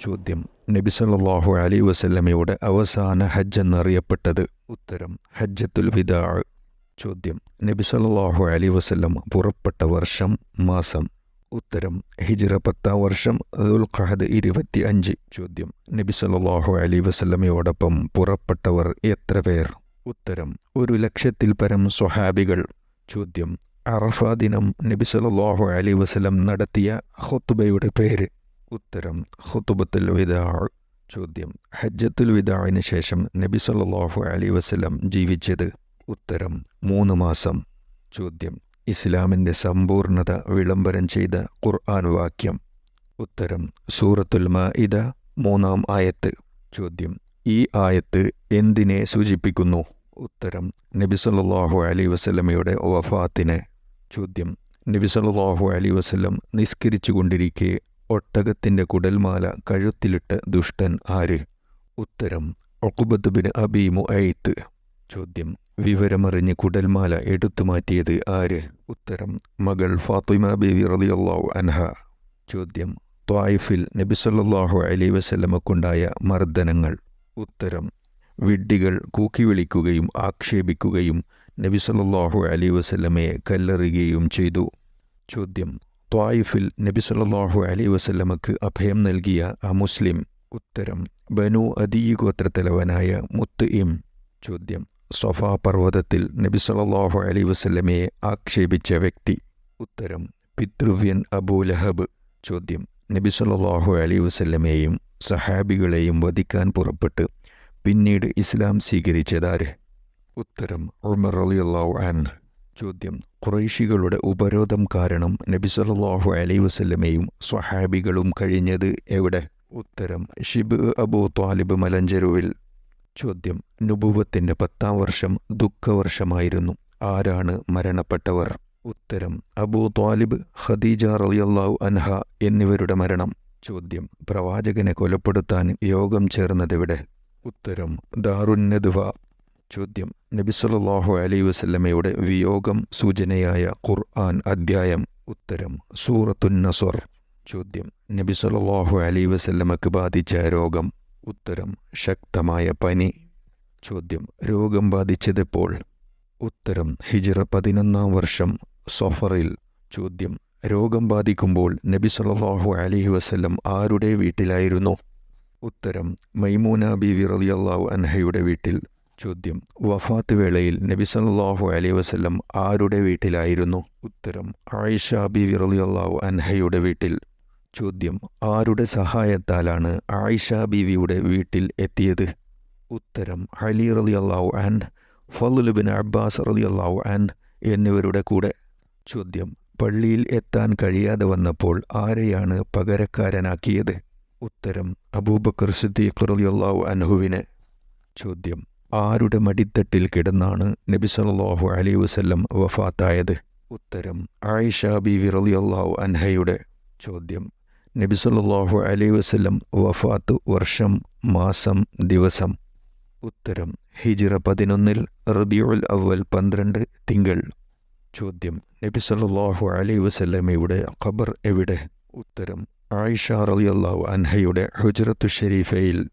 ചോദ്യം. നബി സല്ലല്ലാഹു അലൈഹി വസല്ലമയുടെ അവസാന ഹജ്ജ് എന്നറിയപ്പെട്ടത് ഉത്തരം ഹജ്ജത്തുൽ വിദാ. ചോദ്യം. നബി സല്ലല്ലാഹു അലൈഹി വസല്ലം പുറപ്പെട്ട വർഷം മാസം. ഉത്തരം ഹിജിറ പത്താം വർഷം ദുൽഖഹദ് ഇരുപത്തി അഞ്ച് ചോദ്യം. നബി സല്ലല്ലാഹു അലി വസല്ലമയോടൊപ്പം പുറപ്പെട്ടവർ എത്ര പേർ? ഉത്തരം ഒരു ലക്ഷത്തിൽ പരം സ്വഹാബികൾ. ചോദ്യം. അറഫ ദിനം നബി സല്ലല്ലാഹു അലൈഹി വസല്ലം നടത്തിയ ഹൊത്തുബയുടെ പേര്. ഉത്തരം ഖുത്ബത്തുൽ വിദാ ചോദ്യം. ഹജ്ജത്തുൽ വിദാഇന് ശേഷം നബി സല്ലാഹു അലി വസ്ലം ജീവിച്ചത് ഉത്തരം മൂന്ന് മാസം. ചോദ്യം ഇസ്ലാമിന്റെ സമ്പൂർണത വിളംബരം ചെയ്ത ഖുർആൻ വാക്യം. ഉത്തരം സൂറത്തുൽ മാഇദ മൂന്നാം ആയത്ത്. ചോദ്യം ഈ ആയത്ത് എന്തിനെ സൂചിപ്പിക്കുന്നു? ഉത്തരം നബി സല്ലാഹു അലി വസ്ലമയുടെ വഫാത്തിനെ. ചോദ്യം നബി സല്ലല്ലാഹു അലൈഹി വസല്ലം നിസ്കരിച്ചു കൊണ്ടിരിക്കെ ഒട്ടകത്തിന്റെ കുടൽമാല കഴുത്തിലിട്ട് ദുഷ്ടൻ ആര്? ഉത്തരം ഒക്കുബത്ത് ബിൻ മുഅയ്ത്ത് ചോദ്യം വിവരമറിഞ്ഞ് കുടൽമാല എടുത്തു മാറ്റിയത് ആര്? ഉത്തരം മകൾ ഫാത്തിമ ബേബി റളിയല്ലാഹു അൻഹ. ചോദ്യം ത്വായിഫിൽ നബി സല്ലല്ലാഹു അലൈഹി വസല്ലമക്കുണ്ടായ മർദ്ദനങ്ങൾ. ഉത്തരം വിഡ്ഢികൾ കൂക്കി വിളിക്കുകയും ആക്ഷേപിക്കുകയും നബി സല്ലല്ലാഹു അലൈഹി വസല്ലമയെ കല്ലെറിയുകയും ചെയ്തു. ചോദ്യം ത്വായിഫിൽ നബി സല്ലാഹു അലി വസല്ലമക്ക് അഭയം നൽകിയ ആ മുസ്ലിം. ഉത്തരം ബനു അദീ ഗോത്രത്തലവനായ മുത്ത്. ഇം ചോദ്യം സൊഫ പർവതത്തിൽ നബി സല്ലാഹു അലി വസല്ലമയെ ആക്ഷേപിച്ച വ്യക്തി. ഉത്തരം പിതൃവ്യൻ അബൂ ലഹബ്. ചോദ്യം നബി സല്ലാഹു അലി വസല്ലമയെയും സഹാബികളെയും വധിക്കാൻ പുറപ്പെട്ട് പിന്നീട് ഇസ്ലാം സ്വീകരിച്ചതാര്? ഉത്തരം ഉമർ അലിയല്ലാഹു ആൻ ചോദ്യം ഖുറൈശികളുടെ ഉപരോധം കാരണം നബി സല്ലല്ലാഹു അലൈഹി വസല്ലമയും സ്വഹാബികളും കഴിഞ്ഞത് എവിടെ? ഉത്തരം ഷിബ് അബൂ ത്വാലിബ് മലഞ്ചെരുവിൽ. ചോദ്യം നുബുവത്തിന്റെ പത്താം വർഷം ദുഃഖവർഷമായിരുന്നു. ആരാണ് മരണപ്പെട്ടവർ? ഉത്തരം അബൂ ത്വാലിബ് ഖദീജ റളിയല്ലാഹു അൻഹ എന്നിവരുടെ മരണം. ചോദ്യം പ്രവാചകനെ കൊലപ്പെടുത്താൻ യോഗം ചേർന്നതെവിടെ? ഉത്തരം ദാറുന്നദ്വ. ചോദ്യം. നബി അലൈ വസല്ലമയുടെ വിയോഗം സൂചനയായ ഖുർആൻ അദ്ധ്യായം ഉത്തരം സൂറത്തുൻ നസ്വർ. ചോദ്യം. നബി അലൈ വസല്ലമക്ക് ബാധിച്ച രോഗം? ഉത്തരം. ശക്തമായ പനി. ചോദ്യം. രോഗം ബാധിച്ചതെപ്പോൾ ഉത്തരം. ഹിജിറ പതിനൊന്നാം വർഷം സൊഫറിൽ. ചോദ്യം. രോഗം ബാധിക്കുമ്പോൾ നബി സല്ലല്ലാഹു അലൈഹി വസല്ലം ആരുടെ വീട്ടിലായിരുന്നു? ഉത്തരം. മൈമൂന ബി റളിയല്ലാഹു അൻഹയുടെ വീട്ടിൽ. ചോദ്യം. വഫാത്ത് വേളയിൽ നബി സല്ലല്ലാഹു അലൈഹി വസല്ലം ആരുടെ വീട്ടിലായിരുന്നു? ഉത്തരം ആയിഷ ബി റളിയല്ലാഹു അൻഹയുടെ വീട്ടിൽ. ചോദ്യം ആരുടെ സഹായത്താലാണ് ആയിഷ ബീവിയുടെ വീട്ടിൽ എത്തിയത്? ഉത്തരം അലി റലി അള്ളാഹു ആൻഡ് ബിൻ അബ്ബാസ് റലി അള്ളാഹു അൻ എന്നിവരുടെ കൂടെ. ചോദ്യം പള്ളിയിൽ എത്താൻ കഴിയാതെ വന്നപ്പോൾ ആരെയാണ് പകരക്കാരനാക്കിയത്? ഉത്തരം അബൂബക്കർ സിദ്ദീഖ് റലി അള്ളാഹു അൻഹുവിനെ. ചോദ്യം ആരുടെ മടിത്തട്ടിൽ കിടന്നാണ് നബി സല്ലാഹു അലൈഹി വസ്ല്ലം വഫാത്തായത്? ഉത്തരം ആയിഷ ബീവി റളിയല്ലാഹു അൻഹയുടെ ചോദ്യം. നബി സല്ലാഹു അലൈഹി വസ്ല്ലം വഫാത്ത് വർഷം മാസം ദിവസം. ഉത്തരം ഹിജിറ പതിനൊന്നിൽ റബിയുൽ അവൽ പന്ത്രണ്ട് തിങ്കൾ. ചോദ്യം നബി സല്ലാഹു അലൈഹി വസല്ലമയുടെ ഖബർ എവിടെ? ഉത്തരം ആയിഷ റളിയല്ലാഹു അൻഹയുടെ ഹുജറത്തു ഷരീഫയിൽ